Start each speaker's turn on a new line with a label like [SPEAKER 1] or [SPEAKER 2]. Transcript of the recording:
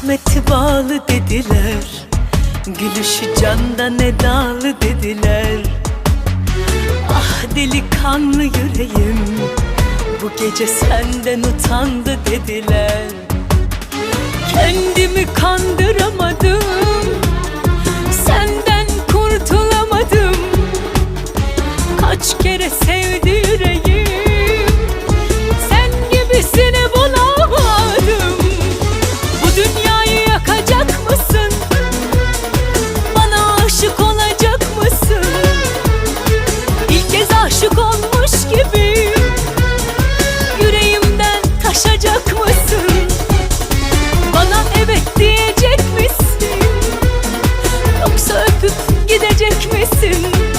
[SPEAKER 1] Kısmeti bağlı dediler. Gülüşü candan edalı dediler. Ah delikanlı yüreğim Bu gece senden utandı dediler. Kendimi kandıramadım Senden kurtulamadım. Kaç kere sevdim aşık olmuş gibi Yüreğimden taşacak mısın? Bana evet diyecek misin? Yoksa öpüp gidecek misin?